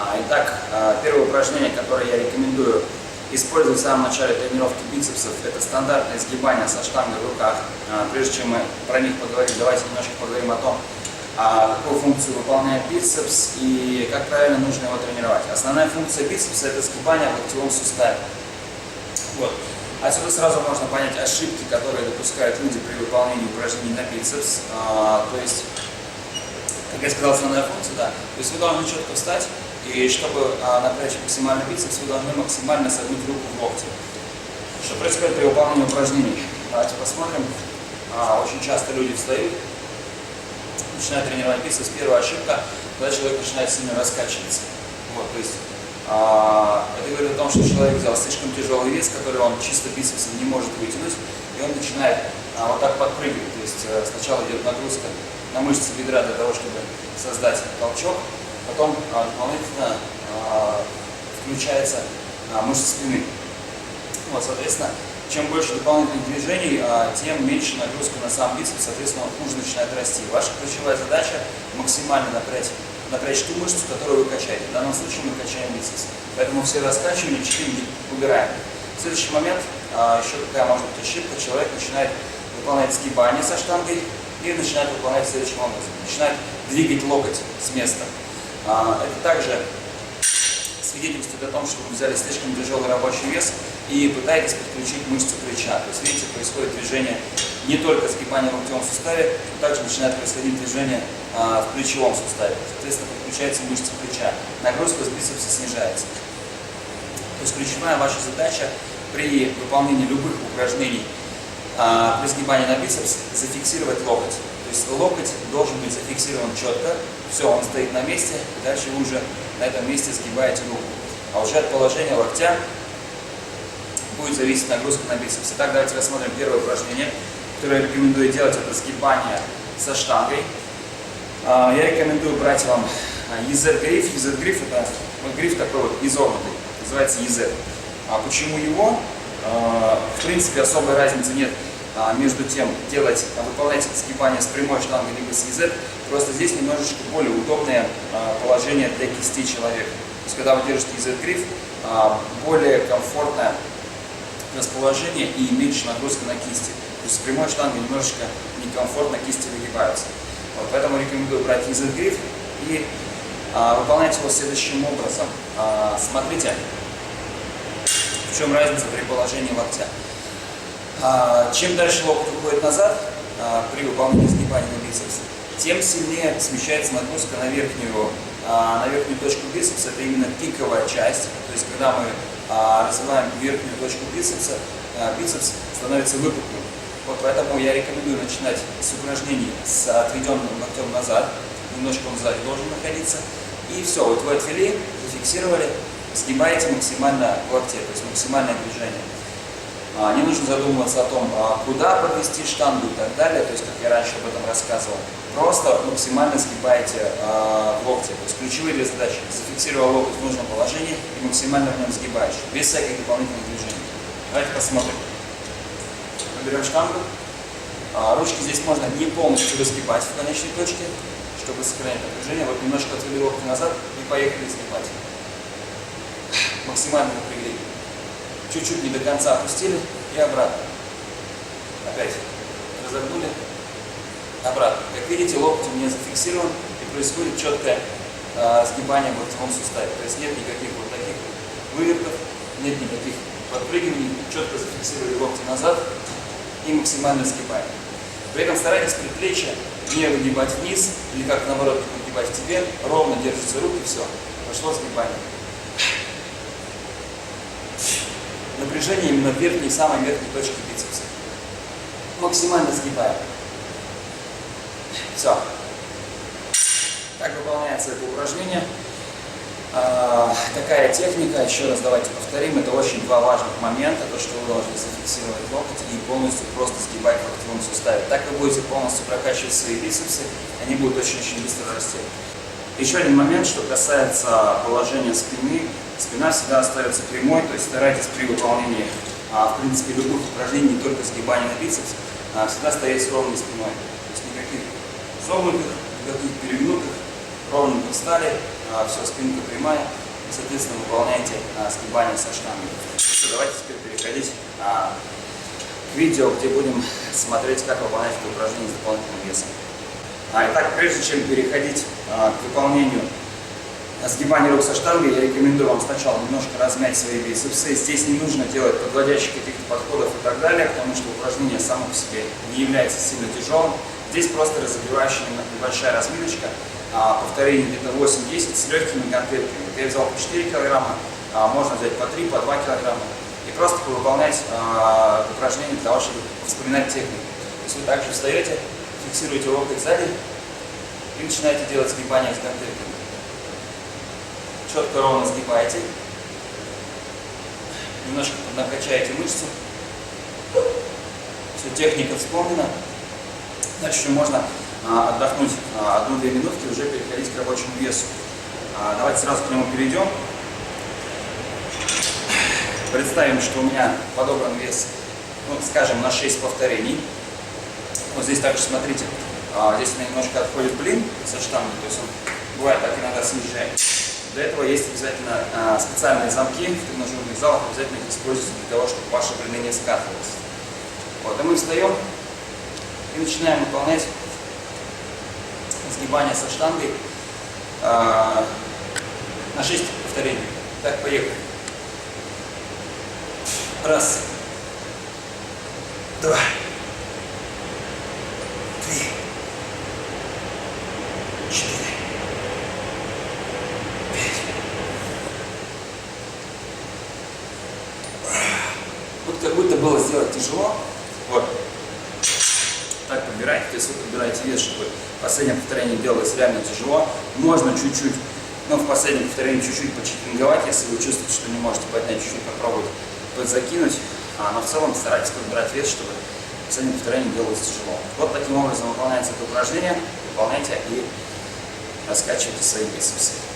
А, Итак, а, первое упражнение, которое я рекомендую использовать в самом начале тренировки бицепсов, это стандартное сгибание со штангой в руках. А, Прежде чем мы про них поговорим, давайте немножко поговорим о том, какую функцию выполняет бицепс и как правильно нужно его тренировать. Основная функция бицепса это сгибание в локтевом суставе. Вот. Отсюда сразу можно понять ошибки, которые допускают люди при выполнении упражнений на бицепс. А, то есть, как я сказал, основная функция, да. То есть вы должны четко встать, и чтобы а, напрячь максимально бицепс, вы должны максимально согнуть руку в локте. Что происходит при выполнении упражнений? Давайте посмотрим. А, очень часто люди встают, начинают тренировать бицепс. Первая ошибка, когда человек начинает сильно раскачиваться. Вот, то есть а, это говорит о том, что человек взял слишком тяжелый вес, который он чисто бицепсом не может вытянуть, и он начинает вот так подпрыгивать. То есть а, сначала идет нагрузка на мышцы бедра для того, чтобы создать толчок, потом а, дополнительно а, включается а, мышца спины. Вот, соответственно, чем больше дополнительных движений, тем меньше нагрузка на сам бицепс, соответственно, он хуже начинает расти. Ваша ключевая задача максимально напрячь, напрячь ту мышцу, которую вы качаете. В данном случае мы качаем бицепс. Поэтому все раскачивания 4 убираем. Следующий момент, еще какая может быть ошибка, человек начинает выполнять сгибание со штангой и начинает выполнять следующим образом. Начинает двигать локоть с места. А, Это также свидетельствует о том, что вы взяли слишком тяжелый рабочий вес и пытаетесь подключить мышцу плеча. То есть, видите, происходит движение не только сгибание в локтевом суставе, но также начинает происходить движение а, в плечевом суставе. Соответственно, подключается мышца плеча. Нагрузка с бицепса снижается. То есть ключевая ваша задача при выполнении любых упражнений а, при сгибании на бицепс зафиксировать локоть. То есть локоть должен быть зафиксирован четко, все, он стоит на месте, дальше вы уже на этом месте сгибаете руку. А уже от положения локтя будет зависеть нагрузка на бицепс. Итак, давайте рассмотрим первое упражнение, которое я рекомендую делать, это сгибание со штангой. А, Я рекомендую брать вам EZ-гриф. EZ-гриф это вот гриф такой вот изогнутый, называется EZ. А почему его? А, В принципе, особой разницы нет а, между тем, делать, а, выполнять сгибание с прямой штангой либо с EZ. Просто здесь немножечко более удобное а, положение для кисти человека. То есть, когда вы держите EZ-гриф, а, более комфортное расположение и меньше нагрузка на кисти. То есть с прямой штангой немножечко некомфортно кисти выгибаются. Вот, поэтому рекомендую брать EZ гриф и выполнять его следующим образом. Смотрите, в чем разница при положении локтя. А, чем дальше локоть уходит назад а, при выполнении сгибания на бицепс, тем сильнее смещается нагрузка на верхнюю, а, на верхнюю точку бицепса. Это именно пиковая часть. То есть когда мы а, развиваем верхнюю точку бицепса, бицепс становится выпуклым. Вот поэтому я рекомендую начинать с упражнений с отведенным локтем назад, немножко он сзади должен находиться. И все, вот вы отвели, зафиксировали, сгибаете максимально локте, то есть максимальное движение. А, Не нужно задумываться о том, а, куда подвести штангу и так далее, то есть как я раньше об этом рассказывал. Просто максимально сгибаете а, в локте. То есть ключевые две задачи. Зафиксировал локоть в нужном положении и максимально в нем сгибаешь, без всяких дополнительных движений. Давайте посмотрим. Берем штангу. Ручки здесь можно не полностью разгибать в конечной точке, чтобы сохранять напряжение. Вот немножко отвели локти назад и поехали сгибать. Максимально напрягли. Чуть-чуть не до конца опустили и обратно. Опять разогнули, обратно. Как видите, локоть у меня зафиксирован и происходит четкое э, сгибание в локтевом суставе. То есть нет никаких вот таких вывертов, нет никаких подпрыгиваний, четко зафиксировали локти назад и максимально сгибаем. При этом старайтесь предплечье не выгибать вниз или как наоборот выгибать в тебе, ровно держите руки, все, пошло сгибание. Напряжение именно в верхней, самой верхней точке бицепса. Максимально сгибаем. Все. Так выполняется это упражнение. А, такая техника, еще раз давайте повторим, это очень два важных момента, то, что вы должны зафиксировать локоть и полностью просто сгибать в локтевом суставе. Так вы будете полностью прокачивать свои бицепсы, они будут очень-очень быстро расти. Еще один момент, что касается положения спины. Спина всегда остается прямой, то есть старайтесь при выполнении, а, в принципе, любых упражнений, не только сгибания на бицепс, а, всегда стоять ровной спиной. То есть никаких согнутых, никаких перегнутых, ровненько встали, все, спинка прямая, и, соответственно, выполняете а, сгибание со штангой. Давайте теперь переходить а, к видео, где будем смотреть, как выполнять это упражнение с дополнительным весом. А, итак, прежде чем переходить а, к выполнению сгибания рук со штангой, я рекомендую вам сначала немножко размять свои бицепсы. Здесь не нужно делать подводящих каких-то подходов и так далее, потому что упражнение само по себе не является сильно тяжелым. Здесь просто разогревающая небольшая разминочка, а, повторений где-то 8-10 с легкими. Вот я взял по 4 килограмма, а, можно взять по 3, по 2 килограмма. И просто выполнять а, упражнения для того, чтобы вспоминать технику. То есть вы также встаете, фиксируете локоть сзади и начинаете делать сгибание с гантельками. Четко ровно сгибаете. Немножко накачаете мышцу. Все, техника вспомнена. Дальше можно а, отдохнуть а, одну-две минутки уже переходить к рабочему весу. А, давайте сразу к нему перейдем. Представим, что у меня подобран вес, ну, скажем, на 6 повторений. Вот здесь также смотрите, здесь у меня немножко отходит блин со штангой, то есть он бывает так иногда съезжает. Для этого есть обязательно а, специальные замки в тренажерных залах, обязательно их используйте для того, чтобы ваши блины не скатывались. Вот, и мы встаем и начинаем выполнять сгибание со штангой а, на 6 повторений. Так, поехали. Раз. Два. Три. Тяжело. Вот. Так подбирайте, есть вы подбираете вес, чтобы последнее повторение делалось реально тяжело. Можно чуть-чуть, ну в последнем повторении чуть-чуть почекинговать, если вы чувствуете, что не можете поднять, чуть-чуть попробовать закинуть. А, но в целом старайтесь подбирать вес, чтобы последнее повторение делалось тяжело. Вот таким образом выполняется это упражнение. Выполняйте и раскачивайте свои бицепсы.